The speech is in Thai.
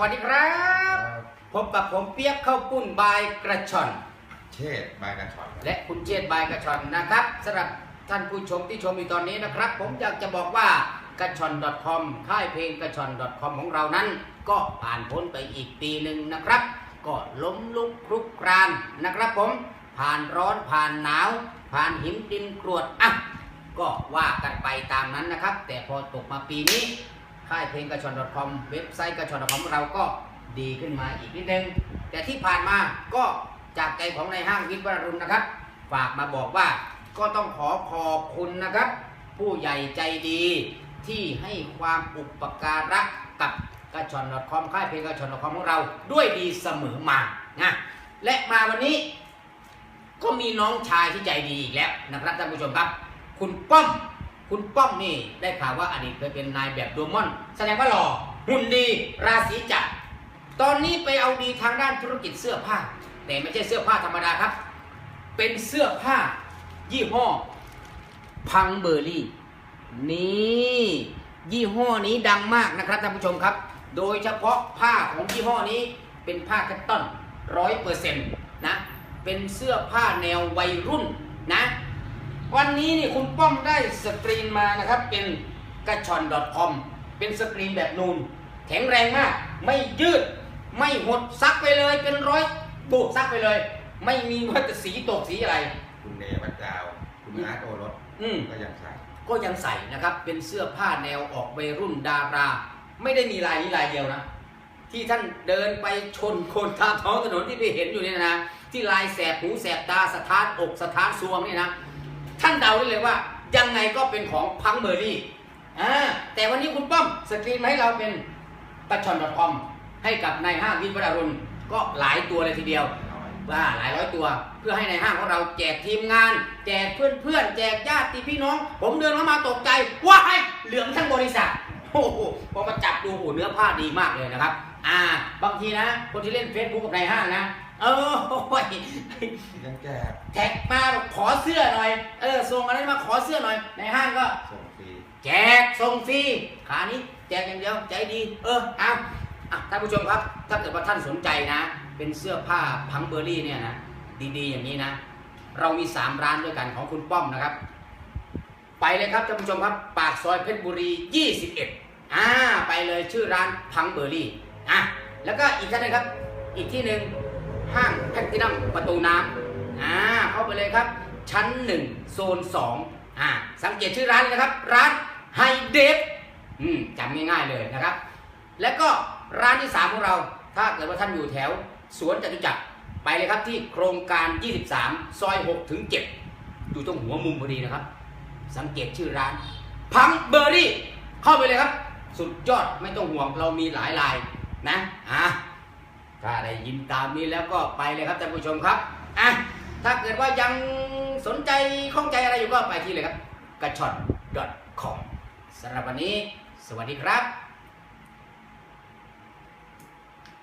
วัสดีครับ พบกับผมเปียกข้าวปุ้นบายกระชอน เชษบายกันช็อตและคุณเชษฐ์บายกระชอนนะครับสำหรับท่านผู้ชมที่ชมอยู่ตอนนี้นะครับ ผมอยากจะบอกว่ากระชอน .com ค่ายเพลงกระชอน .com ของเรานั้น ก็ผ่านพ้นไปอีกปีหนึ่งนะครับ ก็ล้มลุกคลุกครานนะครับ ผมผ่านร้อนผ่านหนาว ผ่านหิมดินกรวดอะก็ว่ากันไปตามนั้นนะครับ แต่พอตกมาปีนี้ ค่ายเพลงกระชอน .com เว็บไซต์กระชอน .com ของเราก็ดีขึ้นมาอีกนิดนึง แต่ที่ผ่านมาก็จากใจของในห้างวิทย์วรรุณนะครับ ฝากมาบอกว่าก็ต้องขอขอบคุณนะครับ ผู้ใหญ่ใจดีที่ให้ความอุปการะกับกระชอน .com ค่ายเพลงกระชอน .com ของเราด้วยดีเสมอมานะและมาวันนี้ ก็มีน้องชายที่ใจดีอีกแล้วนะครับท่านผู้ชมครับ คุณป้อม คุณป้อมนี่ได้ข่าวว่าอดีตเคยเป็นนายแบบโดมอน แสดงว่าหล่อหุ่นดีราศีจัดตอนนี้ไปเอาดีทางด้านธุรกิจเสื้อผ้า แต่ไม่ใช่เสื้อผ้าธรรมดาครับ เป็นเสื้อผ้า ยี่ห้อ พังเบอร์รี่ นี่ยี่ห้อนี้ดังมากนะครับท่านผู้ชมครับ โดยเฉพาะผ้าของยี่ห้อนี้เป็นผ้าคัตตอนร้อยเปอร์เซ็นต์นะ เป็นเสื้อผ้าแนววัยรุ่นนะ วันนี้นี่คุณป้อมได้สกรีนมานะครับ เป็นกระชอน .com เป็นสกรีนแบบนูน แข็งแรงมาก ไม่ยืด ไม่หดซักไปเลยเป็นร้อยบุซักไปเลย ไม่มีว่าจะสีตกสีอะไร คุณเนวัดดาว คุณอาร์ตโอรสอืม ก็ยังใส่ก็ยังใส่นะครับ เป็นเสื้อผ้าแนวออกวัยรุ่นดารา ไม่ได้มีลายนี้ลายเดียวนะ ที่ท่านเดินไปชนคนตามท้องถนนที่ไปเห็นอยู่เนี่ยนะ ที่ลายแสบหูแสบตาสถานอกสถานซวงเนี่ยนะ ท่านเดาได้เลยว่า ยังไงก็เป็นของพังเมอรี่อ่าแต่วันนี้คุณป้อมสกรีนมาให้เราเป็นกระชอน .com ให้กับนายห้างวิทย์วรารุณก็หลายตัวเลยทีเดียวว่าหลายร้อยตัว เพื่อให้ในห้างของเราแจกทีมงาน แจกเพื่อนเพื่อนๆแจกญาติพี่น้อง ผมเดินเข้ามาตกใจว้ายเหลืองทั้งบริษัทโอ้โหพอมาจับดูโหเนื้อผ้าดีมากเลยนะครับ อ่า บางทีนะ คนที่เล่นเฟซบุ๊กกับในห้างนะ เออโอ้ยยังแกแท็กมาบอกขอเสื้อหน่อย เออส่งอะไรมาขอเสื้อหน่อย ในห้างก็ ส่งฟรีแจกส่งฟรีขานี้แจกอย่างเดียวใจดี เออเอาอะท่านผู้ชมครับ ถ้าเกิดว่าท่านสนใจนะ เป็นเสื้อผ้าพังเบอร์รี่เนี่ยนะดีๆอย่างนี้นะ เรามี 3 ร้านด้วยกันของคุณป้อมนะครับ ไปเลยครับท่านผู้ชมครับ ปากซอยเพชรบุรี 21อ่าไปเลยชื่อร้านพังเบอร์รี่อะแล้วก็อีกท่านนึงครับ อีกที่หนึ่ง ห้างแพคตินัมประตูน้ำอ่าเข้าไปเลยครับ ชั้น 1 โซน2อ่าสังเกตชื่อร้านเลยนะครับ ร้านไฮเดฟอืมจำง่ายๆเลยนะครับ แล้วก็ร้านที่ 3 ของเรา ถ้าเกิดว่าท่านอยู่แถว สวนจตุจักรไปเลยครับที่โครงการ 23 ซอย6ถึง7อยู่ตรงหัวมุมพอดีนะครับ สังเกตชื่อร้าน พังเบอร์รี่ เข้าไปเลยครับ สุดยอดไม่ต้องห่วงเรามีหลายลายนะอะ ถ้าได้ยินตามนี้แล้วก็ไปเลยครับท่านผู้ชมครับอะถ้าเกิดว่ายังสนใจข้องใจอะไรอยู่ก็ไปที่เลยครับกระชอน .com สำหรับวันนี้ สวัสดีครับ